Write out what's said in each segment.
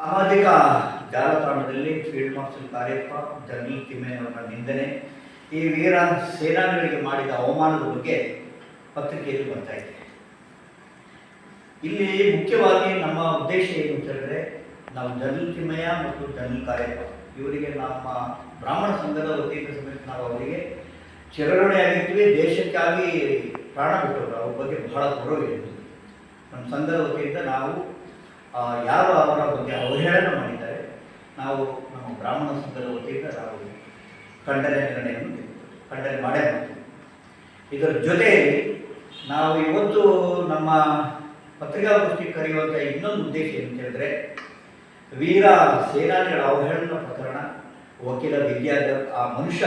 ಸಾಮಾಜಿಕ ಜಾಲತಾಣದಲ್ಲಿ field marshal Cariappa general ತಿಮ್ಮೇನವರ ನಿಂದನೆ ಈ ವೀರ ಸೇನಾನಿಗಳಿಗೆ ಮಾಡಿದ ಅವಮಾನದ ಬಗ್ಗೆ ಪತ್ರಿಕೆಯಲ್ಲಿ ಬರ್ತಾ ಇದೆ. ಇಲ್ಲಿ ಮುಖ್ಯವಾಗಿ ನಮ್ಮ ಉದ್ದೇಶ ಏನು ಅಂತ ಹೇಳಿದ್ರೆ, ನಾವು ಜನರಲ್ ತಿಮ್ಮಯ್ಯ ಮತ್ತು ಜನರಲ್ ಕಾರ್ಯಪ್ಪ, ಇವರಿಗೆ ನಮ್ಮ ಬ್ರಾಹ್ಮಣ ಸಂಘದ ವತಿಯಿಂದ ಸಮೇತ ನಾವು ಅವರಿಗೆ ಚಿರಗಣೆ ಆಗಿರ್ತೀವಿ ದೇಶಕ್ಕಾಗಿ ಪ್ರಾಣ ಬಿಟ್ಟವರು. ಅವ್ರ ಬಗ್ಗೆ ಬಹಳ ಗೌರವ ಇದೆ. ನಮ್ಮ ಸಂಘದ ವತಿಯಿಂದ ನಾವು ಯಾರು ಅವರ ಬಗ್ಗೆ ಅವಹೇಳನ ಮಾಡಿದ್ದಾರೆ ನಾವು ನಮ್ಮ ಬ್ರಾಹ್ಮಣ ಸಂಘದ ವತಿಯಿಂದ ನಾವು ಖಂಡನೆ ನಿರ್ಣಯವನ್ನು. ಖಂಡನೆ ಮಾಡೇ ಮಾಡ್ತೀವಿ ಇದರ ಜೊತೆಯಲ್ಲಿ ನಾವು ಇವತ್ತು ನಮ್ಮ ಪತ್ರಿಕಾಗೋಷ್ಠಿ ಕರೆಯುವಂಥ ಇನ್ನೊಂದು ಉದ್ದೇಶ ಏನು ಹೇಳಿದ್ರೆ, ವೀರ ಸೇನಾನಿಗಳ ಅವಹೇಳನ ಪ್ರಕರಣ, ವಕೀಲ ವಿದ್ಯಾಧರ್, ಆ ಮನುಷ್ಯ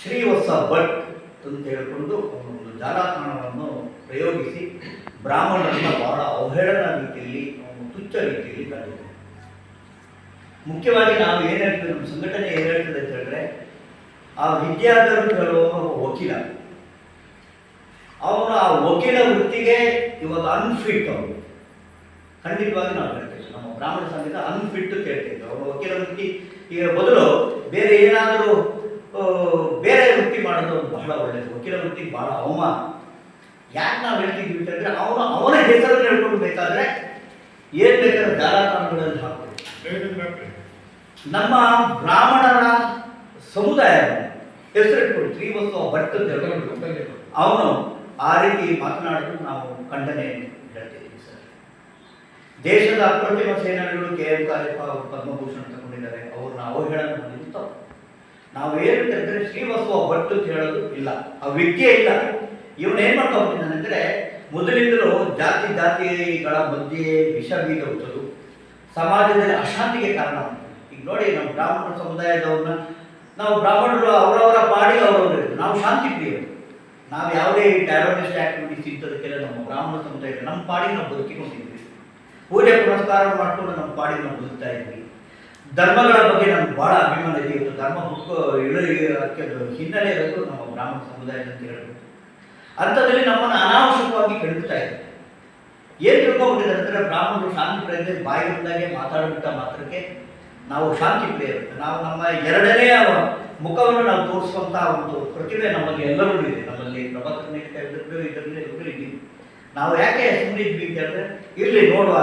ಶ್ರೀವತ್ಸ ಭಟ್ ಅಂತ ಹೇಳಿಕೊಂಡು ಒಂದು ಜಾಲತಾಣವನ್ನು ಪ್ರಯೋಗಿಸಿ ಬ್ರಾಹ್ಮಣರನ್ನ ಬಹಳ ಅವಹೇಳನ ರೀತಿಯಲ್ಲಿ ತುಚ್ಛ ರೀತಿಯಲ್ಲಿ ಕಂಡಿದೆ ಮುಖ್ಯವಾಗಿ ನಾವು ಏನು ಹೇಳ್ತೀವಿ, ನಮ್ಮ ಸಂಘಟನೆ ಏನು ಹೇಳ್ತದೆ ಅಂತ ಹೇಳಿದ್ರೆ, ಆ ವಿದ್ಯಾಧರ್ಮಿಗಳು ವಕೀಲ. ಅವನು ಆ ವಕೀಲ ವೃತ್ತಿಗೆ ಇವಾಗ ಅನ್ಫಿಟ್ ಅವರು. ಖಂಡಿತವಾಗಿ ನಾವು ಹೇಳ್ತೇವೆ ನಮ್ಮ ಬ್ರಾಹ್ಮಣ ಸಂಘದ ಅನ್ಫಿಟ್ ಹೇಳ್ತೇವೆ ಅವನು ವಕೀಲ ವೃತ್ತಿ, ಈಗ ಬದಲು ಬೇರೆ ಏನಾದರೂ ಬೇರೆ ವೃತ್ತಿ ಮಾಡೋದು ಬಹಳ ಒಳ್ಳೆಯದು ವಕೀಲ ವೃತ್ತಿಗೆ ಬಹಳ ಅವಮಾನ. ಯಾಕೆ ನಾವು ಹೇಳ್ತಿದ್ವಿ ಅಂತ ಹೇಳಿದ್ರೆ, ಅವನು ಅವನ ಹೆಸರನ್ನು ಹೇಳ್ಕೊಂಡು ಬೇಕಾದ್ರೆ ಏನ್ ಬೇಕಾದ್ರೆ ಜಾಲತಾಣಗಳಲ್ಲಿ ನಮ್ಮ ಬ್ರಾಹ್ಮಣರ ಸಮುದಾಯ ಹೆಸರಿಟ್ಕೊಂಡು ಶ್ರೀವತ್ಸ ಭಟ್ ಅಂತ ಅವನು ಆ ರೀತಿ ಮಾತನಾಡಲು ನಾವು ಖಂಡನೆ ಹೇಳ್ತಿದ್ದೀವಿ ಸರ್. ದೇಶದ ಅಪ್ರತಿಮ ಸೇನಾನಿಗಳು ಕೆ ಎಂ ಕಾರ್ಯಪ್ಪ ಅವರು ಪದ್ಮಭೂಷಣ ತಗೊಂಡಿದ್ದಾರೆ. ಅವ್ರನ್ನ ಅವಹೇಳನ ಮಾಡಿದ್ದು ತಪ್ಪು. ನಾವು ಏನು ಅಂತಂದ್ರೆ ಶ್ರೀವತ್ಸ ಭಟ್ ಅಂತ ಹೇಳೋದು ಇಲ್ಲ. ಆ ವ್ಯಕ್ತಿಯೇ ಇಲ್ಲ. ಇವನೇನ್ ಮಾಡ್ತಾ ಹೋಗ್ತಿದ್ದಾನೆ ಅಂದ್ರೆ ಮೊದಲಿಂದಲೂ ಜಾತಿ ಜಾತಿಗಳ ಮಧ್ಯೆ ವಿಷ ಬೀಜ ಹುಟ್ಟಲು ಸಮಾಜದಲ್ಲಿ ಅಶಾಂತಿಗೆ ಕಾರಣ. ಈಗ ನೋಡಿ ನಮ್ಮ ಬ್ರಾಹ್ಮಣ ಸಮುದಾಯದವ್ರನ್ನ ನಾವು ಬ್ರಾಹ್ಮಣರು ಅವರವರ ಪಾಡಿಗೆ ಅವರವರು ನಾವು ಶಾಂತಿ ಪ್ರಿಯರು. ನಾವು ಯಾವುದೇ ಟೆರರಿಸ್ಟ್ ಆಕ್ಟಿವಿಟೀಸ್ ಇಂಥದಕ್ಕೆಲ್ಲ ನಮ್ಮ ಬ್ರಾಹ್ಮಣ ಸಮುದಾಯ, ನಮ್ಮ ಪಾಡಿಗೆ ನಾವು ಬದುಕಿಕೊಂಡಿದ್ವಿ ಪೂಜೆ ಪುರಸ್ಕಾರ ಮಾಡಿಕೊಂಡು ನಮ್ಮ ಪಾಡಿಗೆ ನಾವು ಬದುಕ್ತಾ ಇದ್ವಿ ಧರ್ಮಗಳ ಬಗ್ಗೆ ನಮ್ಗೆ ಬಹಳ ಅಭಿಮಾನ ಇದೆ. ಇವತ್ತು ಧರ್ಮ ಬುಕ್ ಇಳಿಯೋಕ್ಕೆ ಹಿನ್ನೆಲೆ ಇರೋದು ನಮ್ಮ ಬ್ರಾಹ್ಮಣ ಸಮುದಾಯದಂತ ಹೇಳ್ಬೋದು. ಅಂಥದ್ರಲ್ಲಿ ನಮ್ಮನ್ನು ಅನಾವಶ್ಯಕವಾಗಿ ಕೆಡುತ್ತಾ ಇದೆ ಏನು ತಿಳ್ಕೊಂಡಿದೆ ಅಂದರೆ ಬ್ರಾಹ್ಮಣರು ಶಾಂತಿ ಪ್ರಿಯತೆ ಬಾಯಿ ಬಂದಾಗೆ ಮಾತಾಡುತ್ತ ಮಾತ್ರಕ್ಕೆ ನಾವು ಶಾಂತಿ ಪ್ರಿಯರು ನಾವು ನಮ್ಮ ಎರಡನೆಯ ಮುಖವನ್ನು ನಾವು ತೋರಿಸುವಂಥ ಒಂದು ಪ್ರತಿಭೆ ನಮ್ಮಲ್ಲಿ ಎಲ್ಲರೂ ಇದೆ. ನಮ್ಮಲ್ಲಿ ಪ್ರಭಾವಿ ಇದ್ರೂ ಇದರಲ್ಲಿ ನಾವು ಯಾಕೆ ಸುಮ್ಮನೆ ಇದ್ವಿ ಅಂತ ಹೇಳಿದ್ರೆ, ಇರ್ಲಿ ನೋಡುವ.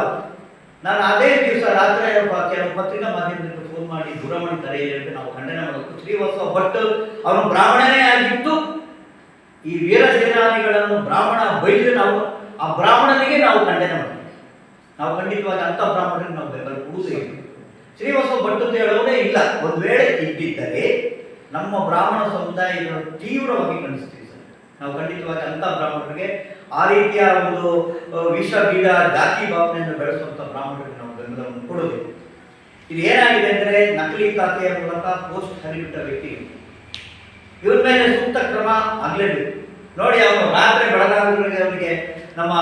ನಾನು ಅದೇ ದಿವಸ ರಾತ್ರಿ ಕೆಲವು ಪತ್ರಿಕಾ ಮಾಧ್ಯಮದಿಂದ ಫೋನ್ ಮಾಡಿ ದೂರವಾಣಿ ಹೇಳಿದ್ರೆ ನಾವು ಖಂಡನೆ ಮಾಡಬೇಕು. ಶ್ರೀವಾಸ ಭಟ್, ಅವನು ಬ್ರಾಹ್ಮಣನೇ ಆಗಿದ್ದು ಈ ವೀರ ಸೇನಾನಿಗಳನ್ನು ಬ್ರಾಹ್ಮಣ ಬೈದು ನಾವು, ಆ ಬ್ರಾಹ್ಮಣನಿಗೆ ನಾವು ಖಂಡನೆ ಮಾಡ್ತೀವಿ. ನಾವು ಖಂಡಿತವಾಗಿ ಅಂಥ ಬ್ರಾಹ್ಮಣರಿಗೆ ನಾವು ಬೆಂಬಲ ಕೊಡುವುದೇ ಶ್ರೀವಸ್ತು ಭಟ್ಟು ಭಟ್ ಹೇಳೋದೇ ಇಲ್ಲ. ಒಂದು ವೇಳೆ ಇದ್ದಿದ್ದರೆ ನಮ್ಮ ಬ್ರಾಹ್ಮಣ ಸಮುದಾಯವನ್ನು ತೀವ್ರವಾಗಿ ಖಂಡಿಸ್ತೀವಿ ಸರ್. ನಾವು ಖಂಡಿತವಾಗಿ ಅಂಥ ಬ್ರಾಹ್ಮಣರಿಗೆ ಆ ರೀತಿಯ ಒಂದು ವಿಷ, ಬೀಡ, ಜಾತಿ ಭಾವನೆಯನ್ನು ಬೆಳೆಸುವಂಥ ಬ್ರಾಹ್ಮಣರಿಗೆ ನಾವು ಬೆಂಬಲವನ್ನು ಕೊಡುವುದು ಇದು ಏನಾಗಿದೆ ಅಂದರೆ ನಕಲಿ ಖಾತೆಯ ಮೂಲಕ ಪೋಸ್ಟ್ ಹರಿಬಿಟ್ಟ ವ್ಯಕ್ತಿ ಇವ್ರ ಮೇಲೆ ಸೂಕ್ತ ಕ್ರಮ ಆಗಲೇಬೇಕು ನೋಡಿ, ಅವರು ರಾತ್ರಿ ಬೆಳಗಾವಿಗಳಿಗೆ ಅವರಿಗೆ ನಮ್ಮ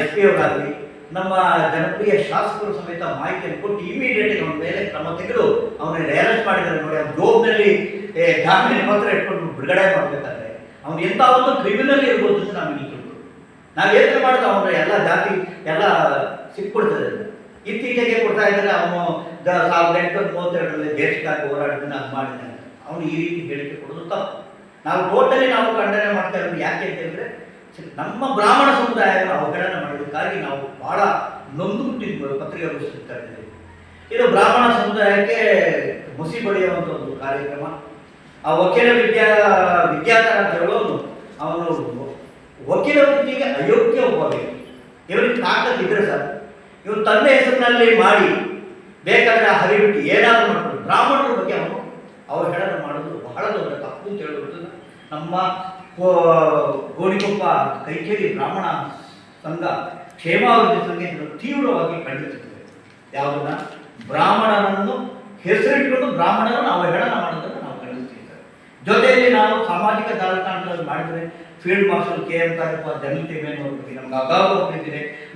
ಎಸ್ ಪಿ ಅವರಾಗಲಿ, ನಮ್ಮ ಜನಪ್ರಿಯ ಶಾಸಕರು ಸಮೇತ ಮಾಹಿತಿಯನ್ನು ಕೊಟ್ಟು ಇಮಿಡಿಯೇಟ್ ಅವನ ಮೇಲೆ ಕ್ರಮ ತೆಗೆದು ಅವನನ್ನು ಅರೆಸ್ಟ್ ಮಾಡಿದ್ದಾರೆ ನೋಡಿ ಅವ್ನ ಜೋಬ್ನಲ್ಲಿ ಜಾಮೀನು ಪತ್ರ ಇಟ್ಕೊಂಡು ಬಿಡುಗಡೆ ಮಾಡಬೇಕಾದ್ರೆ ಅವ್ನು ಎಂಥ ಒಂದು ಕ್ರಿಮಿನಲ್ ಇರ್ಬೋದು ಅಂತ ಇಲ್ಲಿ ತಿಳ್ಕೊಳ್ಳೋದು. ನಾವು ಯೋಚನೆ ಮಾಡೋದು ಅವನ ಎಲ್ಲ ಜಾತಿ, ಎಲ್ಲ ಸಿಕ್ಬಿಡ್ತದೆ. ಇತ್ತೀಚೆಗೆ ಕೊಡ್ತಾ ಇದ್ದಾರೆ, ಅವನು ಸಾವಿರದ ಎಂಟುನೂರ ಮೂವತ್ತೆರಡರಲ್ಲಿ ದೇಶಕ್ಕಾಗಿ ಹೋರಾಡಿದ್ದನ್ನು ಅದು ಮಾಡಿದ್ದಾನೆ ಅವನು ಈ ರೀತಿ ಹೇಳಿಕೆ ಕೊಡೋದು ತಪ್ಪು. ನಾವು ಟೋಟಲಿ ನಾವು ಖಂಡನೆ ಮಾಡ್ತಾ ಇರೋದು ಯಾಕೆ ಅಂತ ಹೇಳಿದ್ರೆ ನಮ್ಮ ಬ್ರಾಹ್ಮಣ ಸಮುದಾಯವನ್ನು ಅವಗಣನ ಮಾಡೋದಕ್ಕಾಗಿ ನಾವು ಬಹಳ ನೊಂದುಬಿಟ್ಟಿದ್ವಿ ಸಿಗ್ತಾ ಇದ್ದೀವಿ. ಇದು ಬ್ರಾಹ್ಮಣ ಸಮುದಾಯಕ್ಕೆ ಮುಸಿ ಬಡಿಯುವಂಥ ಒಂದು ಕಾರ್ಯಕ್ರಮ. ಆ ವಕೀಲ ವಿದ್ಯಾ ವಿದ್ಯಾಧರ ಅಂತ ಹೇಳೋದು ಅವನು ವಕೀಲ ವೃತ್ತಿಗೆ ಅಯೋಗ್ಯ ಒಬ್ಬ ವ್ಯಕ್ತಿ. ತಾಕತ್ ಇದ್ರೆ ಸರ್ ಇವನು ತಂದೆ ಹೆಸರಿನಲ್ಲಿ ಮಾಡಿ ಬೇಕಾದ್ರೆ ಹರಿಬಿಟ್ಟು ಏನಾದರೂ ಮಾಡ್ತಾರೆ ಬ್ರಾಹ್ಮಣರ ಬಗ್ಗೆ ಅವನು ಅವಹೇಳನ ಮಾಡೋದು ಬಹಳ ದೊಡ್ಡ ತಪ್ಪು ಅಂತ ಹೇಳ್ಬಿಟ್ಟು ನಮ್ಮ ಗೋಣಿಕೊಪ್ಪ ಕೈಕೇರಿ ಬ್ರಾಹ್ಮಣ ಸಂಘ ಕ್ಷೇಮಾವೃದ್ಧಿ ಸಂಘ ತೀವ್ರವಾಗಿ ಖಂಡಿಸುತ್ತದೆ ಯಾವುದನ್ನ? ಬ್ರಾಹ್ಮಣರನ್ನು ಹೆಸರಿಟ್ಟುಕೊಂಡು ಬ್ರಾಹ್ಮಣರನ್ನು ಅವಹೇಳನ ಮಾಡೋದನ್ನು ನಾವು ಖಂಡಿಸ್ತೀವಿ ಸರ್. ಜೊತೆಯಲ್ಲಿ ನಾವು ಸಾಮಾಜಿಕ ಜಾಲತಾಣಗಳಲ್ಲಿ ಮಾಡಿದರೆ field marshal K M Cariappa ಜನತೆ ಅವ್ರ ಬಗ್ಗೆ ನಮ್ಗೆ ಅಗಾಧ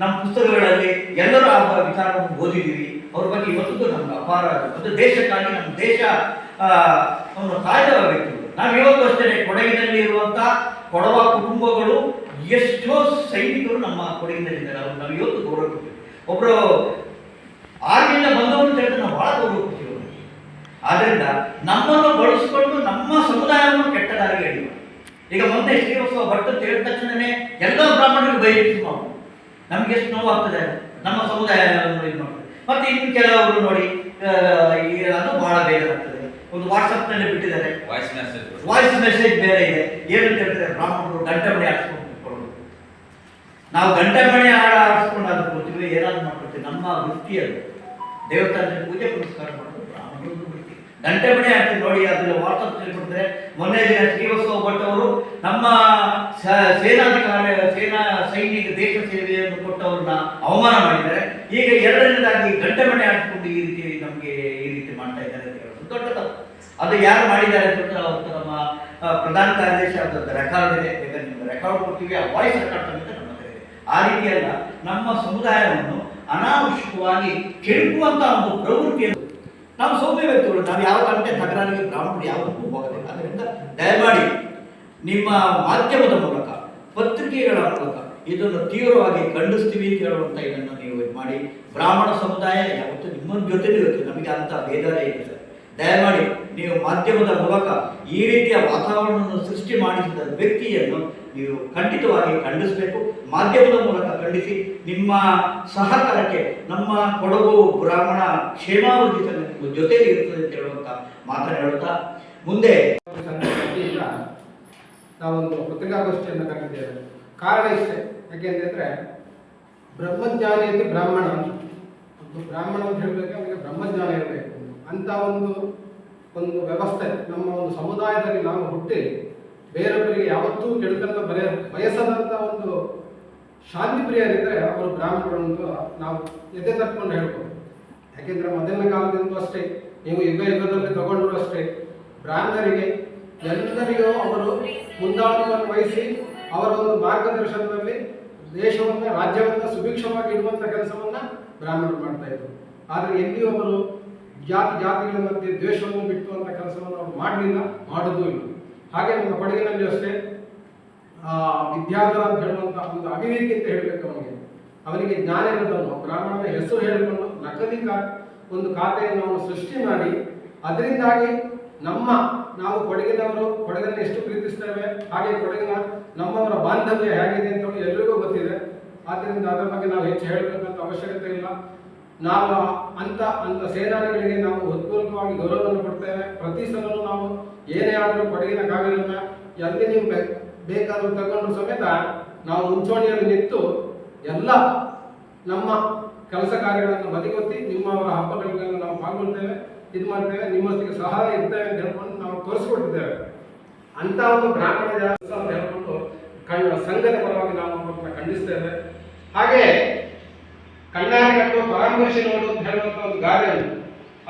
ನಮ್ಮ ಪುಸ್ತಕಗಳಲ್ಲಿ ಎಲ್ಲರೂ ಆ ವಿಚಾರವನ್ನು ಓದಿದ್ದೀವಿ. ಅವ್ರ ಬಗ್ಗೆ ಇವತ್ತಿಗೂ ನಮ್ಗೆ ಅಪಾರ ಒಂದು ದೇಶಕ್ಕಾಗಿ, ನಮ್ಮ ದೇಶ ಕಾಯ್ದ ವ್ಯಕ್ತಿಗಳು ನಾವು ಇವತ್ತು ಅಷ್ಟೇ ಕೊಡಗಿನಲ್ಲಿ ಇರುವಂತ ಕೊಡವ ಕುಟುಂಬಗಳು ಎಷ್ಟೋ ಸೈನಿಕರು ನಮ್ಮ ಕೊಡಗಿನಲ್ಲಿದ್ದಾರೆ. ಅವ್ರು ನಾವು ಇವತ್ತು ಗೌರವ ಒಬ್ಬರು ಆರ್ಮಿಯಿಂದ ಬಂದವರು ಅಂತ ಹೇಳಿದ್ರೆ ನಾವು ಬಹಳ ಗೌರವ ಕೊಡ್ತೀವಿ ಆದ್ದರಿಂದ ನಮ್ಮನ್ನು ಬಳಸಿಕೊಂಡು ನಮ್ಮ ಸಮುದಾಯವನ್ನು ಕೆಟ್ಟದಾಗಿ ಎಳೆಯುವ. ಈಗ ಮುಂದೆ ಶ್ರೀವತ್ಸವ ಭಟ್ ಅಂತ ಹೇಳಿದ ತಕ್ಷಣನೇ ಎಲ್ಲ ಬ್ರಾಹ್ಮಣರಿಗೆ ಬಯಸಿ ನಾವು. ನಮ್ಗೆ ಎಷ್ಟು ನೋವಾಗ್ತದೆ, ನಮ್ಮ ಮಾಡ್ತದೆ. ಮತ್ತೆ ಇನ್ನು ಕೆಲವರು ನೋಡಿ ಅದು ಬಹಳ ಬೇಜಾರಾಗ್ತದೆ. ಒಂದು ವಾಟ್ಸಪ್ನಲ್ಲಿ ಬಿಟ್ಟಿದ್ದಾರೆ. ವಾಯ್ಸ್ ಮೆಸೇಜ್ ವಾಯ್ಸ್ ಮೆಸೇಜ್ ಬೇರೆ ಇದೆ. ಏನಂತ ಹೇಳ್ತಾರೆ ಬ್ರಾಹ್ಮಣರು ಗಂಟೆ ಮಣಿ ಆಡಿಸ್ಕೊಂಡು ಕೂತ್ಕೊಳ್ಳೋದು. ನಾವು ಗಂಟೆ ಮಣಿ ಆಡ ಆಡಿಸ್ಕೊಂಡು ಅದು ಕೂತೀವಿ ಏನಾದ್ರು ಮಾಡ್ಕೊಳ್ತೀವಿ. ನಮ್ಮ ವೃತ್ತಿ ಅದು. ಪೂಜೆ ಪುರಸ್ಕಾರ ಮಾಡೋದು ಬ್ರಾಹ್ಮಣರು ವೃತ್ತಿ. ಗಂಟೆ ಮಣಿ ಹಾಕ್ತೀವಿ ನೋಡಿ ಅದನ್ನ ವಾಟ್ಸಪ್ ತಿಳ್ಕೊಡ್ತಾರೆ ಮೊನ್ನೆ ದಿನ ಶ್ರೀವತ್ಸವ ಭಟ್ ಅವರು ನಮ್ಮ ಸೇನಾಧಿಕಾರಿ ಸೇನಾ ಸೈನಿಕ ದೇಶ ಸೇವೆಯನ್ನು ಕೊಟ್ಟವ್ರನ್ನ ಅವಮಾನ ಮಾಡಿದ್ದಾರೆ. ಈಗ ಎರಡನೇದಾಗಿ ಗಂಟೆ ಮಣಿ ಆಡಿಸ್ಕೊಂಡು ಈ ರೀತಿ ನಮಗೆ ಈ ರೀತಿ ಮಾಡ್ತಾ ಇದ್ದಾರೆ ಅಂತ ಹೇಳೋದು ದೊಡ್ಡ ತಪ್ಪು. ಅದು ಯಾರು ಮಾಡಿದ್ದಾರೆ ಅಂತ ನಮ್ಮ ಪ್ರಧಾನ ಕಾರ್ಯದರ್ಶಿ ಅದರ ರೆಕಾರ್ಡ್ ಇದೆ. ರೆಕಾರ್ಡ್ ಕೊಡ್ತೀವಿ. ಆ ವಾಯ್ಸ್ ರೆಕಾರ್ಡ್ ಅಂತ ನಮ್ಮ ಇದೆ. ಆ ರೀತಿಯಲ್ಲ ನಮ್ಮ ಸಮುದಾಯವನ್ನು ಅನಾವಶ್ಯಕವಾಗಿ ಕೆಡುಕುವಂತಹ ಒಂದು ಪ್ರವೃತ್ತಿಯನ್ನು ನಾವು ಸೌಮ್ಯ ವ್ಯಕ್ತಿಗಳು ನಾವು ಯಾವ ಕಾರಣಕ್ಕೆ ತಕರಾರಿಗೆ ಬ್ರಾಹ್ಮಣರು ಯಾವುದಕ್ಕೂ ಹೋಗೋದಿಲ್ಲ. ಅದರಿಂದ ದಯಮಾಡಿ ನಿಮ್ಮ ಮಾಧ್ಯಮದ ಮೂಲಕ, ಪತ್ರಿಕೆಗಳ ಮೂಲಕ ಇದನ್ನು ತೀವ್ರವಾಗಿ ಖಂಡಿಸ್ತೀವಿ ಅಂತ ಹೇಳುವಂತ ಇದನ್ನು ನೀವು ಮಾಡಿ. ಬ್ರಾಹ್ಮಣ ಸಮುದಾಯ ಯಾವತ್ತೂ ನಿಮ್ಮ ಜೊತೆಲೂ ಇರುತ್ತೆ ನಮಗೆ ಅಂತ ಭೇದ ಇದೆ ಸರ್. ದಯಮಾಡಿ ನೀವು ಮಾಧ್ಯಮದ ಮೂಲಕ ಈ ರೀತಿಯ ವಾತಾವರಣವನ್ನು ಸೃಷ್ಟಿ ಮಾಡಿಸಿದ ವ್ಯಕ್ತಿಯನ್ನು ನೀವು ಖಂಡಿತವಾಗಿ ಖಂಡಿಸಬೇಕು. ಮಾಧ್ಯಮದ ಮೂಲಕ ಖಂಡಿಸಿ ನಿಮ್ಮ ಸಹಕಾರಕ್ಕೆ, ನಮ್ಮ ಕೊಡಗು ಬ್ರಾಹ್ಮಣ ಕ್ಷೇಮಾಭಿವೃದ್ಧಿ ಸಂಘ ಜೊತೆಯಲ್ಲಿ ಇರುತ್ತದೆ ಅಂತ ಹೇಳುವಂತ ಮಾತನ್ನು ಹೇಳುತ್ತಾ, ಮುಂದೆ ನಾವೊಂದು ಪತ್ರಿಕಾಗೋಷ್ಠಿಯನ್ನು ಕರೆದಿದ್ದೇವೆ ಕಾರಣ ಇಷ್ಟೇ. ಯಾಕೆಂತಂದ್ರೆ ಬ್ರಹ್ಮಜ್ಞಾನಿ ಅಂತ ಬ್ರಾಹ್ಮಣ ಒಂದು ಬ್ರಾಹ್ಮಣ ಅಂತ ಹೇಳಬೇಕು ಅವನಿಗೆ ಬ್ರಹ್ಮಜ್ಞಾನ ಇರಬೇಕು. ಅಂತ ಒಂದು ಒಂದು ವ್ಯವಸ್ಥೆ ನಮ್ಮ ಒಂದು ಸಮುದಾಯದಲ್ಲಿ ನಾವು ಹುಟ್ಟಿ ಬೇರೊಬ್ಬರಿಗೆ ಯಾವತ್ತೂ ಕೆಡುಕನ್ನ ಬರೆಯ ಬಯಸದಂತ ಒಂದು ಶಾಂತಿ ಪ್ರಿಯರಿದ್ದರೆ ಅವರು ಬ್ರಾಹ್ಮಣರು ಅಂತ ನಾವು ಎದೆ ತಟ್ಕೊಂಡು ಹೇಳ್ಬೋದು. ಯಾಕೆಂದ್ರೆ ಮೊದಲನೇ ಕಾಲದಿಂದಲೂ ಅಷ್ಟೇ, ನೀವು ಯುಗ ಯುಗದಲ್ಲಿ ತಗೊಂಡ್ರು ಅಷ್ಟೇ, ಬ್ರಾಹ್ಮಣರಿಗೆ ಎಲ್ಲರಿಗೂ ಅವರು ಮುಂದಾಳತ್ವವನ್ನು ವಹಿಸಿ ಅವರ ಒಂದು ಮಾರ್ಗದರ್ಶನದಲ್ಲಿ ದೇಶವನ್ನ, ರಾಜ್ಯವನ್ನು ಸುಭಿಕ್ಷವಾಗಿ ಇಡುವಂಥ ಕೆಲಸವನ್ನ ಬ್ರಾಹ್ಮಣರು ಮಾಡ್ತಾ ಇದ್ರು. ಆದರೆ ಎಲ್ಲಿಯೂ ಅವರು ಜಾತಿ ಜಾತಿಗಳ ಮಧ್ಯೆ ದ್ವೇಷವನ್ನು ಬಿಟ್ಟುವಂತ ಕೆಲಸವನ್ನು ಅವರು ಮಾಡಲಿಲ್ಲ, ಮಾಡೋದು ಇಲ್ಲ. ಹಾಗೆ ನಮ್ಮ ಕೊಡಗಿನಲ್ಲಿ ಅಷ್ಟೇ, ಆ, ವಿದ್ಯಾಧರ ಅಂತ ಹೇಳುವಂತ ಒಂದು ಅವಿವೇಕಿ ಅಂತ ಹೇಳಬೇಕು ಅವನಿಗೆ. ಅವನಿಗೆ ಜ್ಞಾನ ಇಲ್ಲದವನು ಬ್ರಾಹ್ಮಣನ ಹೆಸರು ಹೇಳಿಕೊಂಡು ನಕಲಿ ಒಂದು ಖಾತೆಯನ್ನು ಅವನು ಸೃಷ್ಟಿ ಮಾಡಿ, ಅದರಿಂದಾಗಿ ನಮ್ಮ, ನಾವು ಕೊಡಗಿನವರು, ಕೊಡಗನ್ನು ಎಷ್ಟು ಪ್ರೀತಿಸ್ತೇವೆ, ಹಾಗೆ ಕೊಡಗಿನ ನಮ್ಮವರ ಬಾಂಧವ್ಯ ಹೇಗಿದೆ ಅಂತ ಎಲ್ಲರಿಗೂ ಗೊತ್ತಿದೆ. ಆದ್ದರಿಂದ ಅದರ ಬಗ್ಗೆ ನಾವು ಹೆಚ್ಚು ಹೇಳಬೇಕಂತ ಅವಶ್ಯಕತೆ ಇಲ್ಲ. ನಾವು ಅಂತ ಅಂತ ಸೇನಾನಿಗಳಿಗೆ ನಾವು ಹೃತ್ಪೂರ್ವಕವಾಗಿ ಗೌರವವನ್ನು ಕೊಡ್ತೇವೆ. ಪ್ರತಿ ಸಲೂ ನಾವು ಏನೇ ಆದರೂ ಕೊಡಗಿನ ಕಾವೇರನ್ನ ಎಲ್ಲಿ ನೀವು ಬೇಕಾದರೂ ತಗೊಂಡು ಸಮೇತ ನಾವು ಮುಂಚೂಣಿಯಲ್ಲಿ ನಿಂತು ಎಲ್ಲ ನಮ್ಮ ಕೆಲಸ ಕಾರ್ಯಗಳನ್ನು ಬದಿಗೊತ್ತಿ ನಿಮ್ಮವರ ಹಬ್ಬಗಳನ್ನು ನಾವು ಪಾಲ್ಗೊಳ್ತೇವೆ, ಇದು ಮಾಡ್ತೇವೆ ನಿಮ್ಮೊಂದಿಗೆ ಸಹಾಯ ಇರ್ತೇವೆ ಅಂತ ಹೇಳ್ಕೊಂಡು ನಾವು ತೋರಿಸ್ಕೊಟ್ಟಿದ್ದೇವೆ. ಅಂತ ಒಂದು ಬ್ರಾಹ್ಮಣ ಜಾತಿ ಹೇಳ್ಕೊಂಡು ಕಣ್ಣ ಸಂಘದ ಪರವಾಗಿ ನಾವು ಖಂಡಿಸ್ತೇವೆ. ಹಾಗೆ ಕಣ್ಣಾರೆ ಕಟ್ಟು ಪರಾಮರ್ಶೆ ನೋಡು ಅಂತ ಹೇಳುವಂತ ಒಂದು ಗಾದೆ ಉಂಟು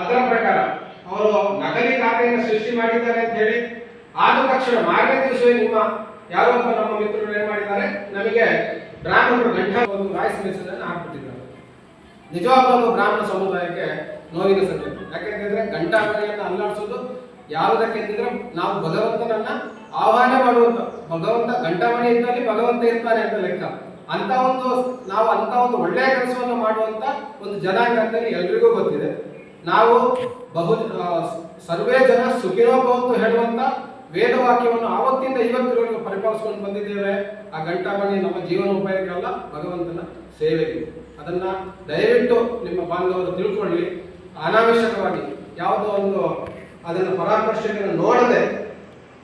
ಅದರ ಪ್ರಕಾರ ಅವರು ನಕಲಿ ಖಾತೆಯನ್ನು ಸೃಷ್ಟಿ ಮಾಡಿದ್ದಾರೆ ಅಂತ ಹೇಳಿ ಆದ ತಕ್ಷಣ ಮಾರನೇ ದಿವಸವೇ ನಿಮ್ಮ ಯಾರೋ ಒಬ್ಬ ನಮ್ಮ ಮಿತ್ರರು ಏನ್ ಮಾಡಿದ್ದಾರೆ? ನಮಗೆ ಬ್ರಾಹ್ಮಣರು ಗಂಟ ಒಂದು ವಾಯ್ಸ್ ಮೆಸೇಜ್ ಅನ್ನು ಹಾಕ್ಬಿಟ್ಟಿದ್ದಾರೆ. ಬ್ರಾಹ್ಮಣ ಸಮುದಾಯಕ್ಕೆ ನೋವಿನ ಸಂಗತಿ ಯಾಕೆಂತಂದ್ರೆ ಗಂಟಾಮಣಿಯನ್ನು ಅಲ್ಲಾಡಿಸೋದು ಯಾವುದಕ್ಕೆ ಅಂತಂದ್ರೆ ನಾವು ಭಗವಂತನನ್ನ ಆಹ್ವಾನ ಮಾಡುವಂತ, ಭಗವಂತ ಗಂಟಾಮಣಿ ಇದ್ದಲ್ಲಿ ಭಗವಂತ ಇರ್ತಾನೆ ಅಂತ ಲೆಕ್ಕ. ಅಂತ ಒಂದು ನಾವು ಅಂತ ಒಂದು ಒಳ್ಳೆಯ ಕೆಲಸವನ್ನು ಮಾಡುವಂತ ಒಂದು ಜನಾಂಗ ಅಂತಲೇ ಎಲ್ರಿಗೂ ಗೊತ್ತಿದೆ. ನಾವು ಬಹು ಸರ್ವೇ ಜನ ಸುಖಿನೋ ಭವಂತು ಹೇಳುವಂತ ವೇದವಾಕ್ಯವನ್ನು ಆವತ್ತಿಂದ ಇವತ್ತಿನವರೆಗೂ ಪರಿಪಾಲಿಸ್ಕೊಂಡು ಬಂದಿದ್ದೇವೆ. ಆ ಗಂಟಾಮಣಿ ನಮ್ಮ ಜೀವನೋಪಾಯಕ್ಕಲ್ಲ ಭಗವಂತನ ಸೇವೆಗೆ. ಅದನ್ನ ದಯವಿಟ್ಟು ನಿಮ್ಮ ಬಾಂಧವರು ತಿಳ್ಕೊಳ್ಳಿ. ಅನಾವಶ್ಯಕವಾಗಿ ಯಾವುದೋ ಒಂದು ಅದನ್ನು ಪರಾಮರ್ಶೆಯನ್ನು ನೋಡದೆ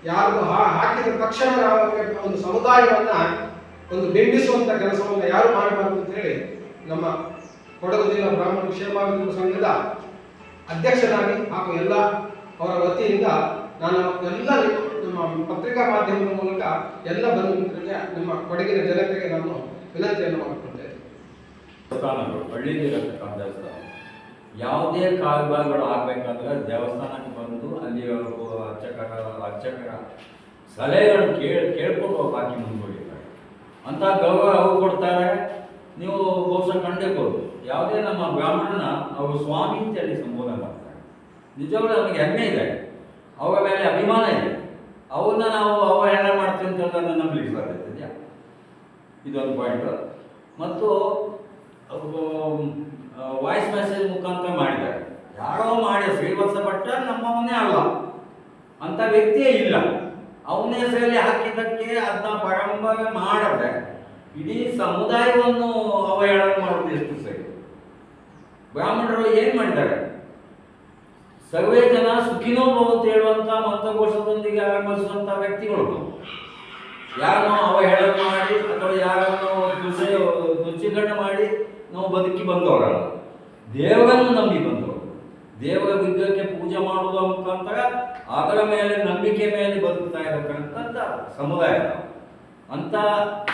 ಯಾರು ಹಾಕಿದ ತಕ್ಷಣ ಒಂದು ಸಮುದಾಯವನ್ನ ಒಂದು ಬಿಂಬಿಸುವಂತ ಕೆಲಸವನ್ನು ಯಾರು ಮಾಡಬಾರದು ಅಂತ ಹೇಳಿ ನಮ್ಮ ಕೊಡಗು ಜಿಲ್ಲಾ ಬ್ರಾಹ್ಮಣ ಕ್ಷೇಮಾಭಿವೃದ್ಧಿ ಸಂಘದ ಅಧ್ಯಕ್ಷರಾಗಿ ಹಾಗೂ ಎಲ್ಲ ಅವರ ವತಿಯಿಂದ ನಾನು ಎಲ್ಲ ನಮ್ಮ ಪತ್ರಿಕಾ ಮಾಧ್ಯಮದ ಮೂಲಕ ಎಲ್ಲ ಬಂಧುಗಳಿಗೆ ನಮ್ಮ ಕೊಡಗಿನ ಜನತೆಗೆ ನಾನು ವಿನಂತಿಯನ್ನು ದೇವಸ್ಥಾನ. ಯಾವುದೇ ಕಾರ್ಯಗಳು ಆಗಬೇಕಾದ್ರೆ ದೇವಸ್ಥಾನಕ್ಕೆ ಬಂದು ಅಲ್ಲಿ ಅರ್ಚಕರ ಅರ್ಚಕರ ಸಲಹೆಗಳನ್ನು ಕೇಳಿ ಕೇಳ್ಕೊಂಡು ಬಾಕಿ ಮುಂದುವರಿತಾರೆ ಅಂತ ಗೌರವ ಅವ್ರು ಕೊಡ್ತಾರೆ. ನೀವು ಬಹುಶಃ ಕಂಡಿರ್ಬೋದು. ಯಾವುದೇ ನಮ್ಮ ಬ್ರಾಹ್ಮಣನ ಅವರು ಸ್ವಾಮಿ ಅಂತೇಳಿ ಸಂಬೋಧನೆ ಮಾಡ್ತಾರೆ. ನಿಜವಾಗ್ಲೂ ನಮಗೆ ಹೆಮ್ಮೆ ಇದೆ. ಅವರ ಮೇಲೆ ಅಭಿಮಾನ ಇದೆ. ಅವನ್ನ ನಾವು ಅವಹೇಳನ ಮಾಡ್ತೀವಿ ಅಂತ ಹೇಳೋದನ್ನ ನಂಬಲಿಕ್ಕೆ ಇದೆಯಾ? ಇದೊಂದು ಪಾಯಿಂಟ್ ಮತ್ತು ವಾಯ್ಸ್ ಮೆಸೇಜ್ ಮುಖಾಂತರ ಮಾಡಿದ್ದಾರೆ. ಯಾರೋ ಮಾಡಿ ಶ್ರೀವತ್ಸ ಭಟ್ಟ ನಮ್ಮವನೇ ಅಲ್ಲ. ಅಂತ ವ್ಯಕ್ತಿಯೇ ಇಲ್ಲ. ಅವನ ಹೆಸರಲ್ಲಿ ಹಾಕಿದ್ದಕ್ಕೆ ಅದನ್ನ ಪರಂಪರೆ ಮಾಡದೆ ಇಡೀ ಸಮುದಾಯವನ್ನು ಅವಹೇಳನ ಮಾಡೋದು ಎಷ್ಟು ಸರಿ. ಬ್ರಾಹ್ಮಣರು ಏನ್ ಮಾಡಿದ್ದಾರೆ? ಸರ್ವೇ ಜನ ಸುಖಿನೋ ಅಂತ ಹೇಳುವಂತ ಮಂತ್ರಘೋಷದೊಂದಿಗೆ ಆರಂಭಿಸುವಂತ ವ್ಯಕ್ತಿಗಳು. ಯಾರನ್ನು ಅವಹೇಳನ ಮಾಡಿ ಅಥವಾ ಯಾರನ್ನೋ ತುಸೆ ತುಚ್ಛೀಕರಣ ಮಾಡಿ ನಾವು ಬದುಕಿ ಬಂದವರಲ್ಲ. ದೇವರನ್ನು ನಂಬಿ ಬಂದವರು. ದೇವರ ವಿಗ್ರಹಕ್ಕೆ ಪೂಜೆ ಮಾಡುವ ಮುಖಾಂತರ ಅದರ ಮೇಲೆ ನಂಬಿಕೆ ಮೇಲೆ ಬದುಕ್ತಾ ಇರಬೇಕಂತ ಸಮುದಾಯ. ಅಂತ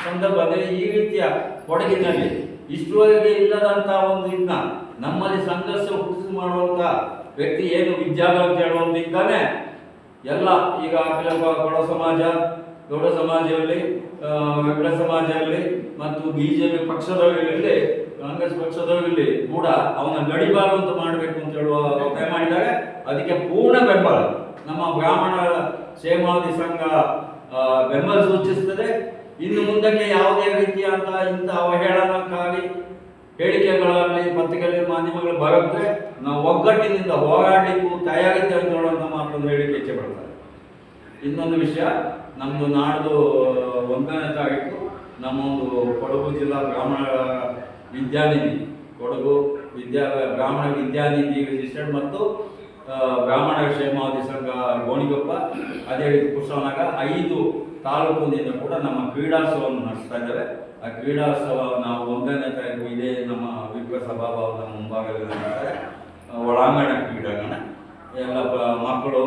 ಸಂದರ್ಭದಲ್ಲಿ ಈ ರೀತಿಯ ಕೊಡಗಿನಲ್ಲಿ ಇಷ್ಟುವರೆಗೆ ಇಲ್ಲದಂತ ಒಂದು ಇದ್ನ ನಮ್ಮಲ್ಲಿ ಸಂಘರ್ಷ ಹುಟ್ಟಿಸಿ ಮಾಡುವಂತ ವ್ಯಕ್ತಿ ಏನು ವಿದ್ಯಾಭ್ಯಾಸ ಹೇಳುವಂತ ಇದ್ದಾನೆ ಎಲ್ಲ ಈಗ ಕೆಲವು ಕೊಡ ಸಮಾಜ ಗೌಡ ಸಮಾಜದಲ್ಲಿ ವೆಂಕಟ ಸಮಾಜ ಇರಲಿ ಮತ್ತು ಬಿಜೆಪಿ ಪಕ್ಷದವರಿರಲಿ ಕಾಂಗ್ರೆಸ್ ಪಕ್ಷದವರಿರಲಿ ಕೂಡ ಅವನ ಗಡಿಬಾರುವಂತ ಮಾಡಬೇಕು ಅಂತ ಹೇಳುವ ಒತ್ತಾಯ ಮಾಡಿದ್ದಾರೆ. ಅದಕ್ಕೆ ಪೂರ್ಣ ಬೆಂಬಲ. ನಮ್ಮ ಬ್ರಾಹ್ಮಣ ಕ್ಷೇಮಾವಧಿ ಸಂಘ ಬೆಂಬಲ ಸೂಚಿಸುತ್ತದೆ. ಇನ್ನು ಮುಂದಕ್ಕೆ ಯಾವುದೇ ರೀತಿಯಾದ ಇಂಥ ಅವಹೇಳನಕ್ಕಾಗಿ ಹೇಳಿಕೆಗಳಲ್ಲಿ ಪತ್ರಿಕೆಯಲ್ಲಿ ಮಾಧ್ಯಮಗಳು ಬರುತ್ತೆ. ನಾವು ಒಗ್ಗಟ್ಟಿನಿಂದ ಹೋರಾಡಲಿಕ್ಕೂ ತಯಾರಿದ್ದೇವೆ ಅಂತ ಹೇಳುವಂಥ ಮಾತನ್ನು ಹೇಳಿಕೆ ಪಡ್ತಾರೆ. ಇನ್ನೊಂದು ವಿಷಯ ನಮ್ಮದು ನಾಡ್ದು ಒಂದನೇ ತಾರೀಕು ನಮ್ಮ ಒಂದು ಕೊಡಗು ಜಿಲ್ಲಾ ಬ್ರಾಹ್ಮಣ ವಿದ್ಯಾನಿಧಿ, ಕೊಡಗು ವಿದ್ಯಾ, ಬ್ರಾಹ್ಮಣ ವಿದ್ಯಾನಿಧಿ ರಿಜಿಸ್ಟರ್ಡ್ ಮತ್ತು ಬ್ರಾಹ್ಮಣ ಕ್ಷೇಮಾವಧಿ ಸಂಘ ಗೋಣಿಗೊಪ್ಪ ಅದೇ ರೀತಿ ಕುಶವನಗ ಐದು ತಾಲೂಕಿನಿಂದ ಕೂಡ ನಮ್ಮ ಕ್ರೀಡಾತ್ಸವವನ್ನು ನಡೆಸ್ತಾ ಇದ್ದಾರೆ. ಆ ಕ್ರೀಡಾಸವ ನಾವು ಒಂದನೇ ತಾರೀಕು ಇದೇ ನಮ್ಮ ವಿಪ್ರ ಸಭಾಭಾವದ ಮುಂಭಾಗದಲ್ಲಿ ಒಳಾಂಗಣ ಕ್ರೀಡಾಂಗಣ. ಎಲ್ಲ ಮಕ್ಕಳು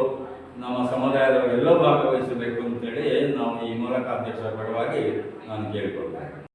ನಮ್ಮ ಸಮುದಾಯದವರೆಲ್ಲೋ ಭಾಗವಹಿಸಬೇಕು ಅಂತೇಳಿ ನಾವು ಈ ಮೂಲಕ ಅಧ್ಯಕ್ಷರ ಪರವಾಗಿ ನಾನು ಕೇಳಿಕೊಳ್ತೇನೆ.